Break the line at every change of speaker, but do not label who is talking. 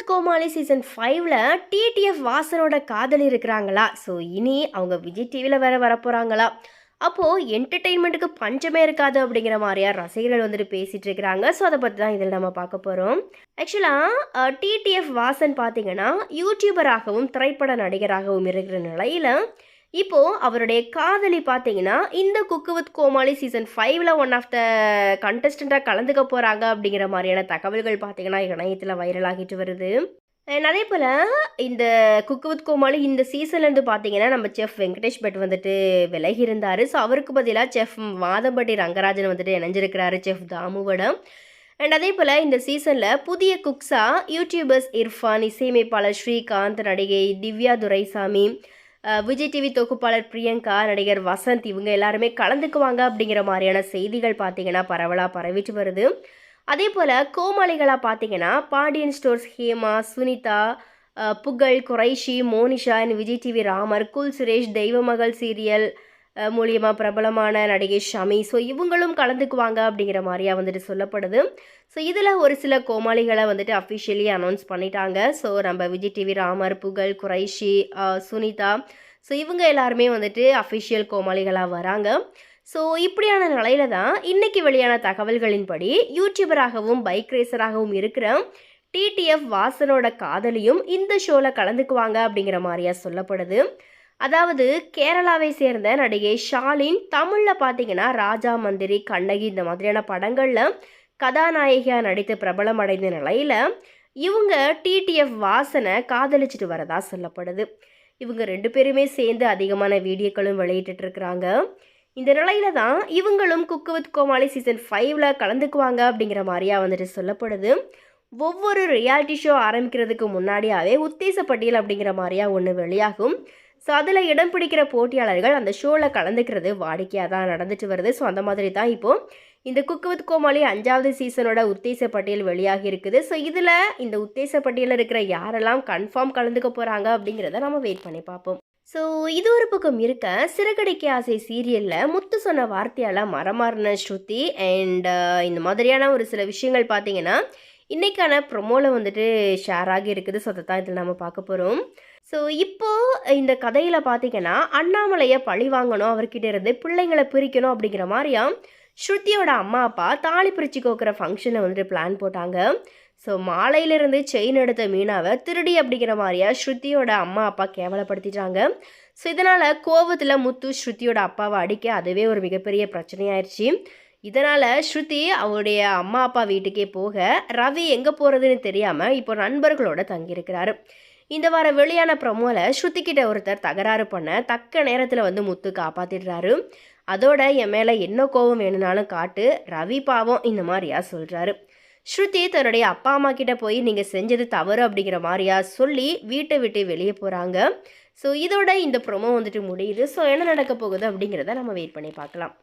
With Comali season ஃபைவ்ல TTF வாசனோட காதலி இருக்கிறாங்களா? ஸோ இனி அவங்க விஜய் டிவியில் வேற வரப்போகிறாங்களா அப்போது என்டர்டெயின்மெண்ட்டுக்கு பஞ்சமே இருக்காது அப்படிங்கிற மாதிரியா ரசிகர்கள் வந்துட்டு பேசிகிட்டு இருக்கிறாங்க. ஸோ அதை பற்றி தான் இதில் நம்ம பார்க்க போகிறோம் ஆக்சுவலாக டிடிஎஃப் வாசன் பார்த்தீங்கன்னா யூடியூபராகவும் திரைப்பட நடிகராகவும் இருக்கிற நிலையில் இப்போது அவருடைய காதலி பார்த்தீங்கன்னா இந்த குக்கு வித் கோமாளி சீசன் ஃபைவ்ல ஒன் ஆஃப் த கண்டஸ்டண்ட்டாக கலந்துக்க போகிறாங்க அப்படிங்கிற மாதிரியான தகவல்கள் பார்த்தீங்கன்னா இணையத்தில் வைரல் ஆகிட்டு வருது. அண்ட் அதே போல் இந்த குக்கு வித் கோமாளி இந்த சீசன்லேருந்து பார்த்தீங்கன்னா நம்ம செஃப் வெங்கடேஷ் பட் வந்துட்டு விலகி இருந்தார். ஸோ அவருக்கு பதிலாக செஃப் மாதம்பட்டி ரங்கராஜன் வந்துட்டு இணைஞ்சிருக்கிறாரு செஃப் தாமுவடம் அண்ட் அதே போல் இந்த சீசனில் புதிய குக்ஸாக யூடியூபர்ஸ் இர்ஃபான் இசையமைப்பாளர் ஸ்ரீகாந்த் நடிகை திவ்யா துரைசாமி விஜய் டிவி தொகுப்பாளர் பிரியங்கா நடிகர் வசந்த் இவங்க எல்லாருமே கலந்துக்குவாங்க அப்படிங்கிற மாதிரியான செய்திகள் பார்த்தீங்கன்னா பரவலாக பரவிட்டு வருது. அதே போல் கோமாளிகளாக பார்த்தீங்கன்னா Pandian stores Hema Sunitha Pugazh Qureshi Monisha and Vijay TV Ramar Gul Suresh Deivamagal serial மூலியமாக பிரபலமான நடிகை ஷமி. ஸோ இவங்களும் கலந்துக்குவாங்க அப்படிங்கிற மாதிரியா வந்துட்டு சொல்லப்படுது. ஸோ இதில் ஒரு சில கோமாளிகளை வந்துட்டு அஃபிஷியலி அனௌன்ஸ் பண்ணிட்டாங்க. ஸோ நம்ம விஜய் டிவி ராமர் புகழ் குறைஷி சுனிதா. ஸோ இவங்க எல்லாருமே வந்துட்டு அஃபிஷியல் கோமாளிகளாக வராங்க. ஸோ இப்படியான நிலையில தான் இன்னைக்கு வெளியான தகவல்களின்படி யூடியூபராகவும் பைக் ரேசராகவும் இருக்கிற டிடிஎஃப் வாசனோட காதலியும் இந்த ஷோவில் கலந்துக்குவாங்க அப்படிங்கிற மாதிரியா சொல்லப்படுது. அதாவது கேரளாவை சேர்ந்த நடிகை ஷாலின் தமிழில் பார்த்தீங்கன்னா ராஜா மந்திரி கண்ணகி இந்த மாதிரியான படங்களில் கதாநாயகியாக நடித்து பிரபலம் அடைந்த நிலையில் இவங்க டிடிஎஃப் வாசனை காதலிச்சிட்டு வரதா சொல்லப்படுது. இவங்க ரெண்டு பேருமே சேர்ந்து அதிகமான வீடியோக்களும் வெளியிட்டு இருக்கிறாங்க. இந்த நிலையில தான் இவங்களும் குக்கு வித் கோமாளி சீசன் ஃபைவ்ல கலந்துக்குவாங்க அப்படிங்கிற மாதிரியா வந்துட்டு சொல்லப்படுது. ஒவ்வொரு ரியாலிட்டி ஷோ ஆரம்பிக்கிறதுக்கு முன்னாடியாவே உத்தேச பட்டியல் அப்படிங்கிற மாதிரியா ஒன்று வெளியாகும். ஸோ அதில் இடம் பிடிக்கிற போட்டியாளர்கள் அந்த ஷோவில் கலந்துக்கிறது வாடிக்கையாக தான் நடந்துட்டு வருது. ஸோ அந்த மாதிரி தான் இப்போது இந்த குக்கு வித் கோமாளி அஞ்சாவது சீசனோட உத்தேச பட்டியல் வெளியாகி இருக்குது. ஸோ இதில் இந்த உத்தேச பட்டியலில் இருக்கிற யாரெல்லாம் கன்ஃபார்ம் கலந்துக்க போகிறாங்க அப்படிங்கிறத நம்ம வெயிட் பண்ணி பார்ப்போம். ஸோ இது ஒரு பக்கம் இருக்க சிறகடிக்க ஆசை சீரியலில் முத்து சொன்ன வார்த்தையால் மரமாறின ஸ்ருதி அண்ட் uh, இந்த மாதிரியான ஒரு சில விஷயங்கள் பார்த்தீங்கன்னா இன்றைக்கான ப்ரொமோவில் வந்துட்டு ஷேர் ஆகி இருக்குது. ஸோ அதை தான் இதில் நம்ம பார்க்க போகிறோம் ஸோ இப்போது இந்த கதையில் பார்த்தீங்கன்னா அண்ணாமலையை பழி வாங்கணும் அவர்கிட்ட இருந்து பிள்ளைங்களை பிரிக்கணும் அப்படிங்கிற மாதிரியா ஸ்ருதியோட அம்மா அப்பா தாலி பிரிச்சு கோக்குற ஃபங்க்ஷனை வந்துட்டு பிளான் போட்டாங்க. ஸோ மாலையிலிருந்து செயின் எடுத்த மீனாவை திருடி அப்படிங்கிற மாதிரியா ஸ்ருதியோட அம்மா அப்பா கேவலப்படுத்திட்டாங்க. ஸோ இதனால் கோவத்தில் முத்து ஸ்ருதியோட அப்பாவை அடிக்க அதுவே ஒரு மிகப்பெரிய பிரச்சனையாயிருச்சு. இதனால் ஸ்ருதி அவருடைய அம்மா அப்பா வீட்டுக்கே போக ரவி எங்கே போகிறதுன்னு தெரியாமல் இப்போ நண்பர்களோட தங்கியிருக்கிறாரு. இந்த வாரம் வெளியான ப்ரமோவில் ஸ்ருதி கிட்ட ஒருத்தர் தகராறு பண்ண தக்க நேரத்தில் வந்து முத்து காப்பாத்திடுறாரு. அதோட என் மேலே என்ன கோபம் வேணும்னாலும் காட்டு ரவி பாவம் இந்த மாதிரியா சொல்கிறாரு ஸ்ருதி தன்னுடைய அப்பா அம்மா கிட்ட போய் நீங்கள் செஞ்சது தவறு அப்படிங்கிற மாதிரியா சொல்லி வீட்டை விட்டு வெளியே போகிறாங்க ஸோ இதோட இந்த ப்ரொமோ வந்துட்டு முடியுது. ஸோ என்ன நடக்க போகுது அப்படிங்கிறத நம்ம வெயிட் பண்ணி பார்க்கலாம்.